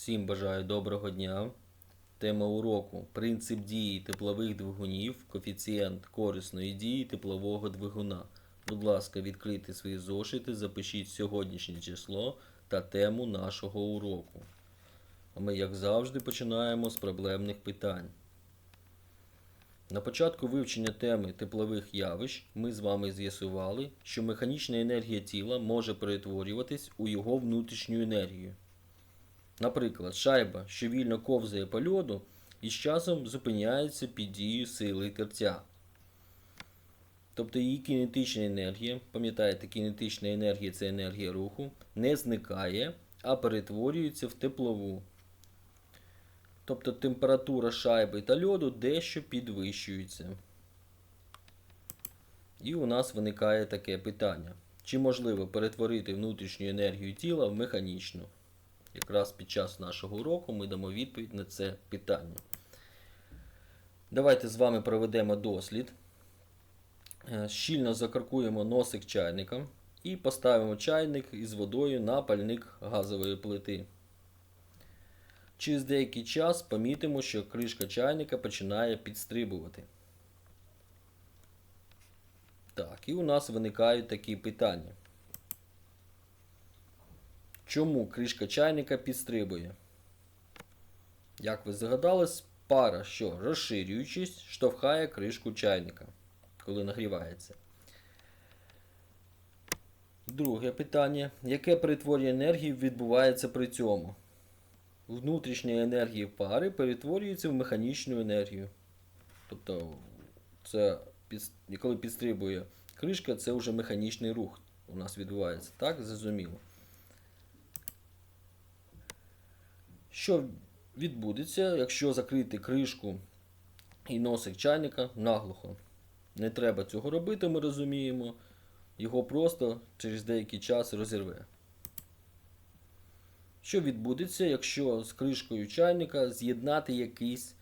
Всім бажаю доброго дня. Тема уроку Принцип дії теплових двигунів, коефіцієнт корисної дії теплового двигуна. Будь ласка, відкрийте свої зошити, запишіть сьогоднішнє число та тему нашого уроку. А ми, як завжди, починаємо з проблемних питань. На початку вивчення теми теплових явищ ми з вами з'ясували, що механічна енергія тіла може перетворюватись у його внутрішню енергію. Наприклад, шайба, що вільно ковзає по льоду, з часом зупиняється під дією сили тертя. Тобто її кінетична енергія, пам'ятаєте, кінетична енергія це енергія руху, не зникає, а перетворюється в теплову. Тобто температура шайби та льоду дещо підвищується. І у нас виникає таке питання: чи можливо перетворити внутрішню енергію тіла в механічну? Якраз під час нашого уроку ми дамо відповідь на це питання. Давайте з вами проведемо дослід. Е, Щільно закаркуємо носик чайника і поставимо чайник із водою на пальник газової плити. Через деякий час помітимо, що кришка чайника починає підстрибувати. Так, і у нас виникають такі питання. Чому кришка чайника підстрибує? Як ви згадались, пара, що розширюючись, штовхає кришку чайника, коли нагрівається. Друге питання. Яке перетворення енергії відбувається при цьому? Внутрішня енергія пари перетворюється в механічну енергію. Тобто, це під, коли підстрибує кришка, це вже механічний рух у нас відбувається. Так, зрозуміло. Що відбудеться, якщо закрити кришку і носик чайника наглухо? Не треба цього робити, ми розуміємо. Його просто через деякий час розірве. Що відбудеться, якщо з кришкою чайника з'єднати якийсь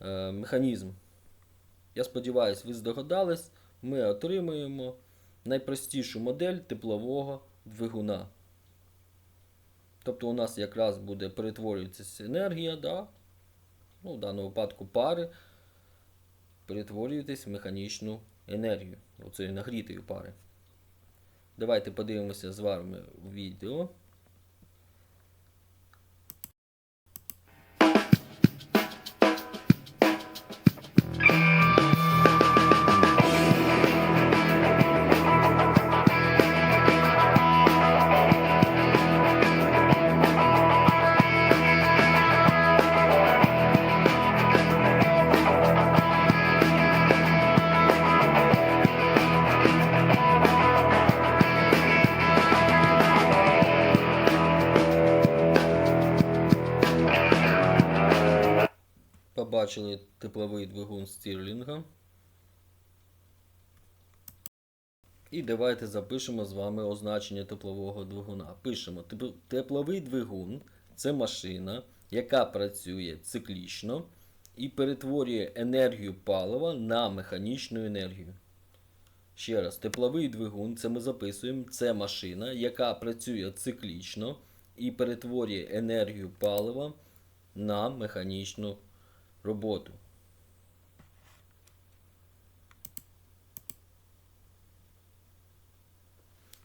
е, механізм? Я сподіваюся, ви здогадались, ми отримуємо найпростішу модель теплового двигуна. Тобто у нас якраз буде перетворюватися енергія, да? ну, в даному випадку пари, перетворюватись в механічну енергію, оцеї нагрітої пари. Давайте подивимося з вами відео. Побачили тепловий двигун Стірлінга. І давайте запишемо з вами означення теплового двигуна. Пишемо: тепловий двигун це машина, яка працює циклічно і перетворює енергію палива на механічну енергію. Ще раз, тепловий двигун, це ми записуємо, це машина, яка працює циклічно і перетворює енергію палива на механічну роботу.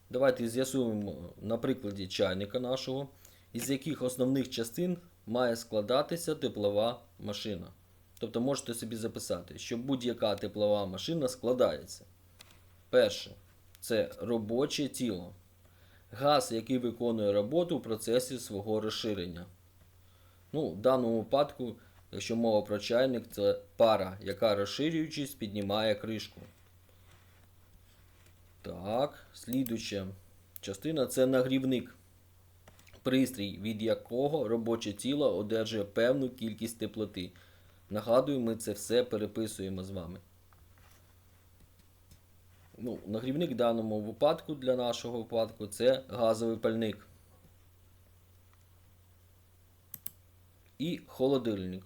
Давайте з'ясуємо на прикладі чайника нашого, із яких основних частин має складатися теплова машина. Тобто можете собі записати, що будь-яка теплова машина складається. Перше це робоче тіло. Газ, який виконує роботу в процесі свого розширення. Ну, в даному випадку, якщо мова про чайник, це пара, яка розширюючись, піднімає кришку. Так, слідуча частина це нагрівник. Пристрій, від якого робоче тіло одержує певну кількість теплоти. Нагадую, ми це все переписуємо з вами. Ну, нагрівник в даному випадку для нашого випадку це газовий пальник. І холодильник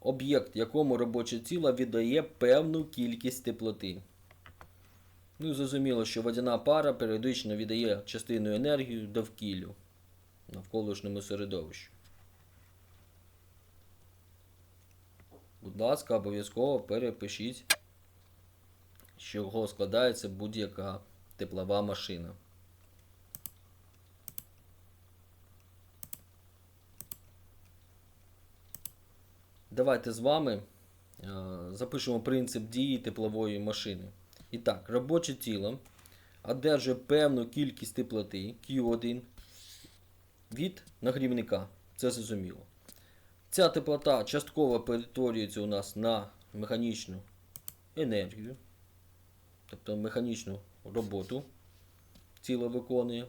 об'єкт, якому робоче тіло віддає певну кількість теплоти. Ну і зрозуміло, що водяна пара періодично віддає частину енергії довкіллю навколишньому середовищу. Будь ласка, обов'язково перепишіть, з чого складається будь-яка теплова машина. Давайте з вами е, запишемо принцип дії теплової машини. І так, робоче тіло одержує певну кількість теплоти Q1 від нагрівника. Це зрозуміло. Ця теплота частково перетворюється у нас на механічну енергію, тобто механічну роботу тіло виконує.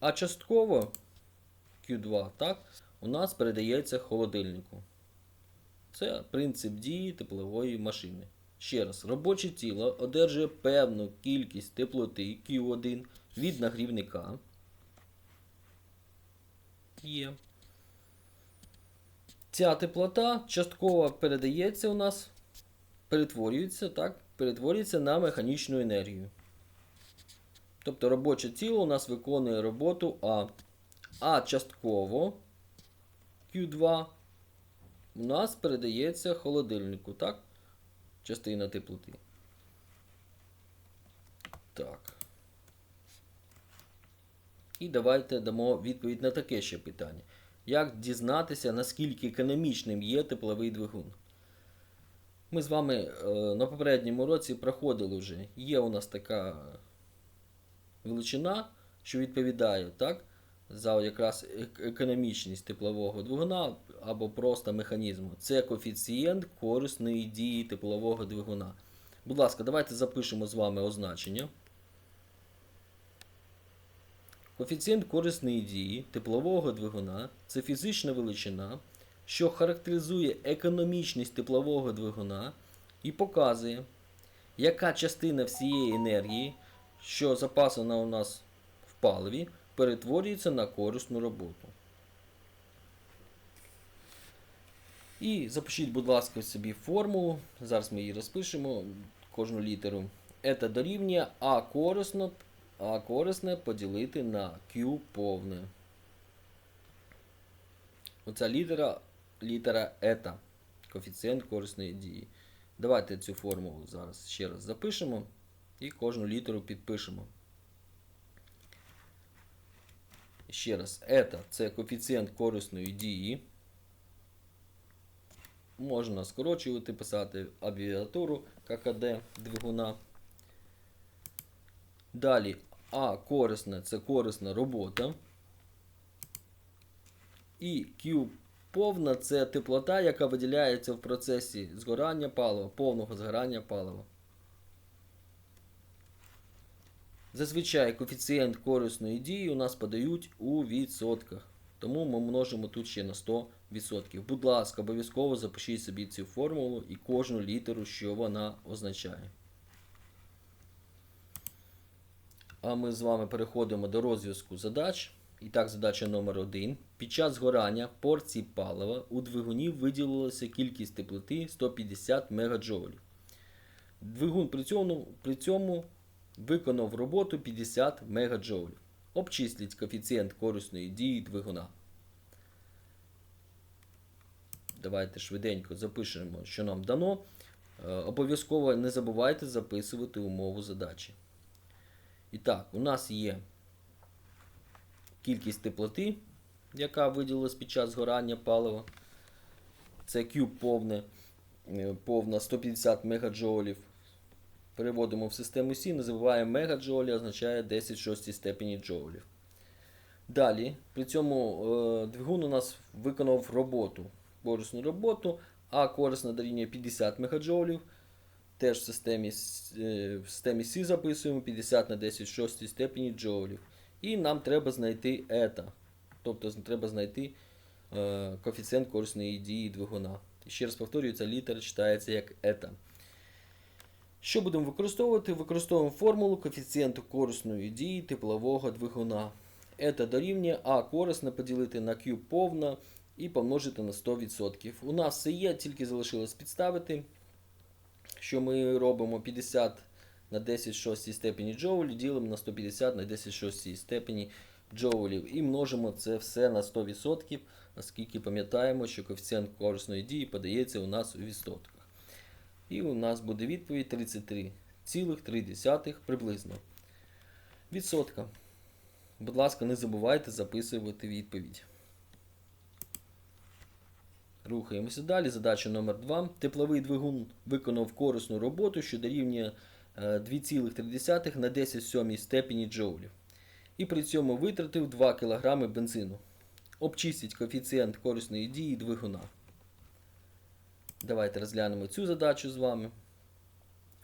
А частково Q2 так, у нас передається холодильнику. Це принцип дії теплової машини. Ще раз, робоче тіло одержує певну кількість теплоти Q1 від нагрівника. Є. Ця теплота частково передається у нас, перетворюється, так, перетворюється на механічну енергію. Тобто робоче тіло у нас виконує роботу А. А частково Q2 у нас передається холодильнику, так? Частина теплоти. Так. І давайте дамо відповідь на таке ще питання. Як дізнатися, наскільки економічним є тепловий двигун? Ми з вами е, на попередньому році проходили вже. Є у нас така величина, що відповідає так, за якраз економічність теплового двигуна або просто механізму. Це коефіцієнт корисної дії теплового двигуна. Будь ласка, давайте запишемо з вами означення. Коефіцієнт корисної дії теплового двигуна це фізична величина, що характеризує економічність теплового двигуна і показує, яка частина всієї енергії, що запасана у нас в паливі, перетворюється на корисну роботу. І запишіть, будь ласка, собі формулу. Зараз ми її розпишемо, кожну літеру. Це дорівнює А корисно, А корисне поділити на Q повне. Оця літера, літера ета. Коефіцієнт корисної дії. Давайте цю формулу зараз ще раз запишемо і кожну літеру підпишемо. Ще раз, ета це коефіцієнт корисної дії. Можна скорочувати, писати абревіатуру ККД двигуна. Далі А корисне це корисна робота. І Q повна це теплота, яка виділяється в процесі згорання палива, повного згорання палива. Зазвичай коефіцієнт корисної дії у нас подають у відсотках. Тому ми множимо тут ще на 100%. Будь ласка, обов'язково запишіть собі цю формулу і кожну літеру, що вона означає. А ми з вами переходимо до розв'язку задач. І так, задача номер 1. Під час згорання порції палива у двигуні виділилася кількість теплоти 150 МДж. Двигун при цьому, при цьому виконав роботу 50 МДж. Обчисліть коефіцієнт корисної дії двигуна. Давайте швиденько запишемо, що нам дано. Е, Обов'язково не забувайте записувати умову задачі. І так, у нас є кількість теплоти, яка виділилась під час згорання палива. Це Q повне, е, повна 150 МДж. Переводимо в систему Сі, називаємо мегаджоулі, означає 10 шостій степені джоулів. Далі, при цьому е, двигун у нас виконав роботу, корисну роботу, а корисна дорівнює 50 МДж. Теж в системі, е, в системі Сі записуємо 50 на 10 шостій степені джоулів. І нам треба знайти ета. Тобто треба знайти е, коефіцієнт корисної дії двигуна. Ще раз повторюю, ця літера читається як ета. Що будемо використовувати? Використовуємо формулу коефіцієнту корисної дії теплового двигуна. Ета дорівнює А корисне поділити на Q повна і помножити на 100%. У нас все є, тільки залишилось підставити, що ми робимо 50 на 10 шостій степені джоуль, ділимо на 150 на 10 шостій степені джоулів і множимо це все на 100%, оскільки пам'ятаємо, що коефіцієнт корисної дії подається у нас у відсотках. І у нас буде відповідь 33,3 приблизно. Відсотка. Будь ласка, не забувайте записувати відповідь. Рухаємося далі. Задача номер 2. Тепловий двигун виконав корисну роботу, що дорівнює е, 2,3 на 10 сьомій степені джоулів. І при цьому витратив 2 кг бензину. Обчистіть коефіцієнт корисної дії двигуна. Давайте розглянемо цю задачу з вами.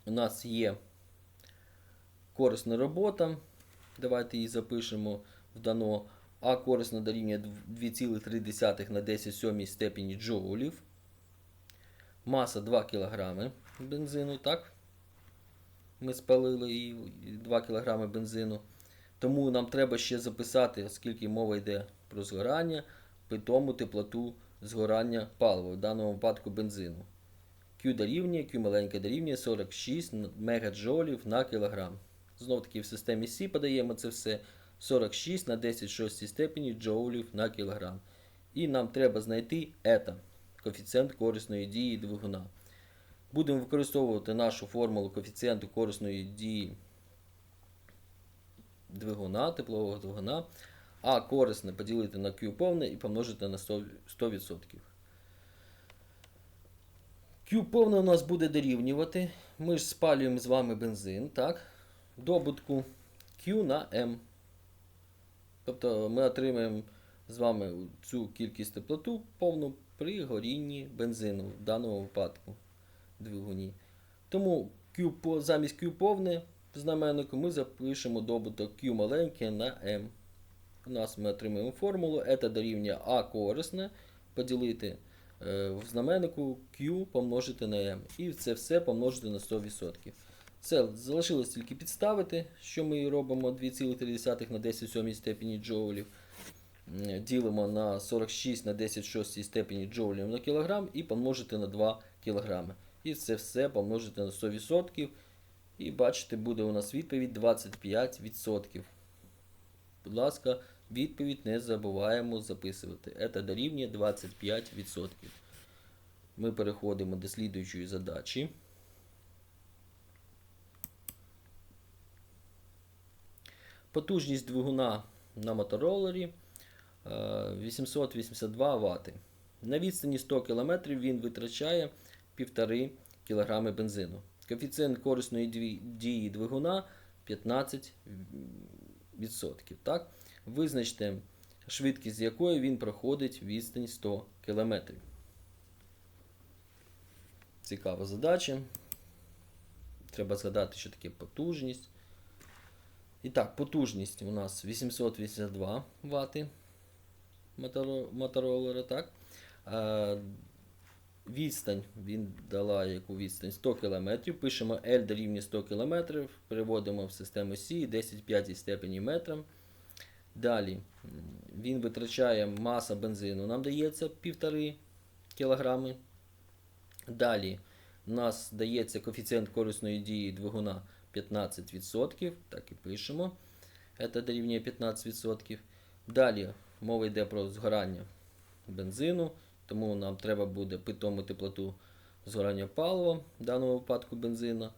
У нас є корисна робота. Давайте її запишемо в дано. А корисна дорівнює 2,3 на 10 сьомій степені джоулів. Маса 2 кг бензину, так? Ми спалили і 2 кг бензину. Тому нам треба ще записати, оскільки мова йде про згорання, питому теплоту згорання палива, в даному випадку бензину. Q дорівнює, Q маленьке дорівнює 46 мегаджолів на кілограм. Знов таки в системі Сі подаємо це все 46 на 10 шостій степені джоулів на кілограм. І нам треба знайти ета, коефіцієнт корисної дії двигуна. Будемо використовувати нашу формулу коефіцієнту корисної дії двигуна, теплового двигуна, а корисне поділити на Q повне і помножити на 100%. 100%. Q повне у нас буде дорівнювати. Ми ж спалюємо з вами бензин, так? Добутку Q на M. Тобто ми отримаємо з вами цю кількість теплоту повну при горінні бензину в даному випадку двигуні. Тому Q, замість Q повне знаменнику ми запишемо добуток Q маленьке на M. У нас ми отримаємо формулу. Це дорівнює А корисне поділити е, в знаменнику Q помножити на M. І це все помножити на 100%. Це залишилось тільки підставити, що ми робимо 2,3 на 10 сьомій степені джоулів. Ділимо на 46 на 10 шостій степені джоулів на кілограм і помножити на 2 кілограми. І це все помножити на 100%. І бачите, буде у нас відповідь 25%. Будь ласка, відповідь не забуваємо записувати. Це дорівнює 25%. Ми переходимо до слідуючої задачі. Потужність двигуна на моторолері е, 882 Вт. На відстані 100 км він витрачає 1,5 кг бензину. Коефіцієнт корисної дії двигуна 15%. Так? Визначте швидкість, з якої він проходить відстань 100 км. Цікава задача. Треба згадати, що таке потужність. І так, потужність у нас 882 Вт моторолера, так? Е, Відстань він дала яку відстань 100 км. Пишемо L дорівнює 100 км, переводимо в систему Сі 10 в степені метрам. Далі він витрачає маса бензину, нам дається 1,5 кг. Далі у нас дається коефіцієнт корисної дії двигуна 15%. Так і пишемо. Це дорівнює 15%. Далі мова йде про згорання бензину, тому нам треба буде питому теплоту згорання палива, в даному випадку бензину,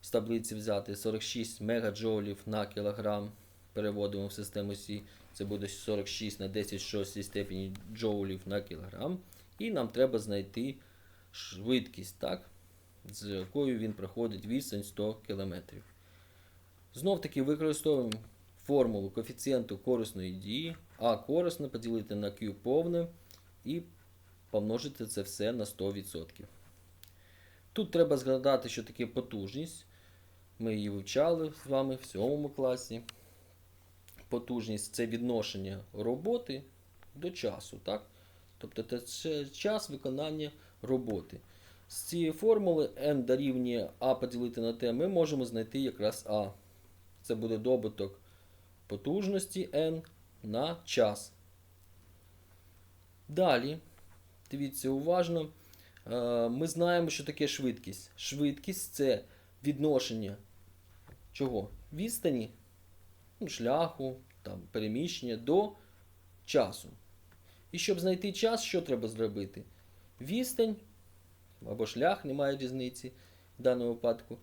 з таблиці взяти 46 мегаджоулів на кілограм. Переводимо в систему Сі. Це буде 46 на 10 6 степені джоулів на кілограм. І нам треба знайти швидкість, так, з якою він проходить відстань 100 км. Знов таки використовуємо формулу коефіцієнту корисної дії, а корисне поділити на Q повне і помножити це все на 100%. Тут треба згадати, що таке потужність. Ми її вивчали з вами в 7 класі. Потужність це відношення роботи до часу. Так? Тобто це час виконання роботи. З цієї формули n дорівнює А поділити на T, ми можемо знайти якраз А. Це буде добуток потужності n на час. Далі, дивіться уважно, е, ми знаємо, що таке швидкість. Швидкість це відношення чого? Відстані, шляху там, переміщення до часу. І щоб знайти час, що треба зробити? Відстань або шлях, немає різниці в даному випадку,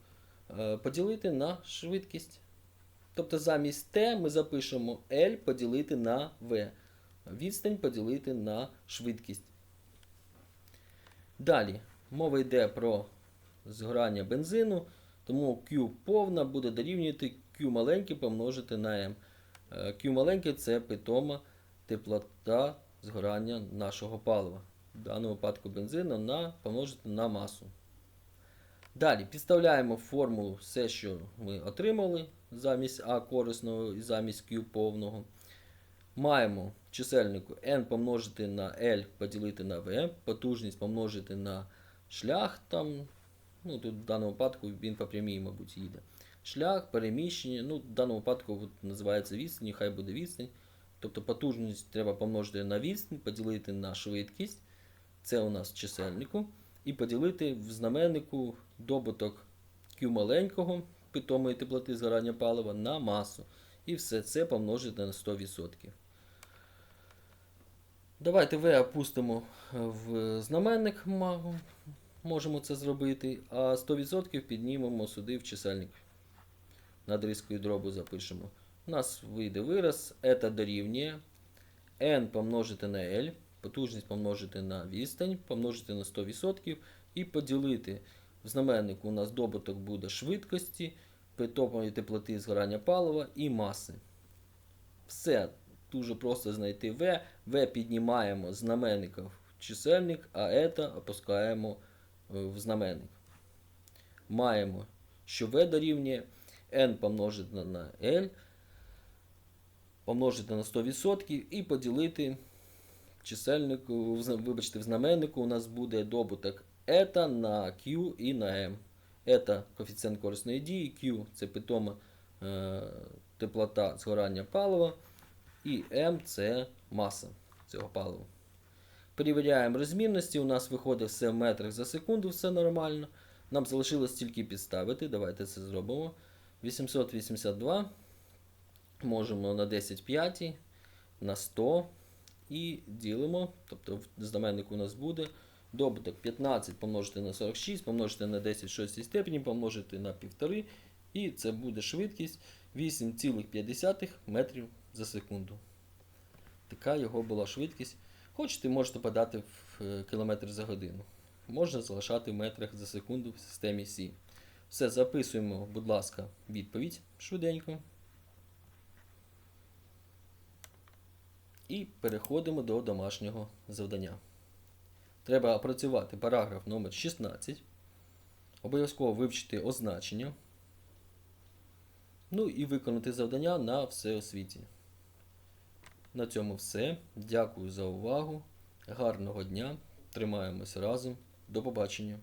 е, поділити на швидкість. Тобто замість T ми запишемо L поділити на V. Відстань поділити на швидкість. Далі, мова йде про згорання бензину, тому Q повна буде дорівнювати Q маленьке помножити на M. Е, Q маленьке це питома теплота згорання нашого палива. В даному випадку бензину на помножити на масу. Далі підставляємо в формулу все, що ми отримали замість А корисного і замість Q повного. Маємо чисельнику n помножити на L поділити на V, потужність помножити на шлях. Там, ну, тут в даному випадку він по прямій, мабуть, їде. Шлях, переміщення, ну, в даному випадку називається відстань, хай буде відстань. Тобто потужність треба помножити на відстань, поділити на швидкість. Це у нас в чисельнику. І поділити в знаменнику добуток Q маленького питомої теплоти згорання палива на масу. І все це помножити на 100%. Давайте V опустимо в знаменник, можемо це зробити, а 100% піднімемо сюди в чисельник. Над рискою дробу запишемо. У нас вийде вираз, це дорівнює n помножити на L, потужність помножити на відстань, помножити на 100% і поділити. В знаменнику у нас добуток буде швидкості, питомої теплоти згорання палива і маси. Все. Дуже просто знайти V. V піднімаємо з знаменника в чисельник, а это опускаємо е, в знаменник. Маємо, що V дорівнює n помножити на L, помножити на 100% і поділити чисельнику, вибачте, в знаменнику у нас буде добуток eta на Q і на M. Eta коефіцієнт корисної дії, Q це питома е, теплота згорання палива. І М це маса цього палива. Перевіряємо розмірності. У нас виходить все в метрах за секунду, все нормально. Нам залишилось тільки підставити. Давайте це зробимо. 882 можемо на 10 п'ятій, на 100 і ділимо. Тобто в знаменнику у нас буде добуток 15 помножити на 46, помножити на 10 в 6 степені, помножити на 1,5. І це буде швидкість 8,5 метрів за секунду. Така його була швидкість. Хочете, можете подати в е, кілометр за годину. Можна залишати в метрах за секунду в системі Сі. Все, записуємо, будь ласка, відповідь швиденько. І переходимо до домашнього завдання. Треба опрацювати параграф номер 16. Обов'язково вивчити означення. Ну і виконати завдання на всеосвіті. На цьому все. Дякую за увагу. Гарного дня. Тримаємося разом. До побачення.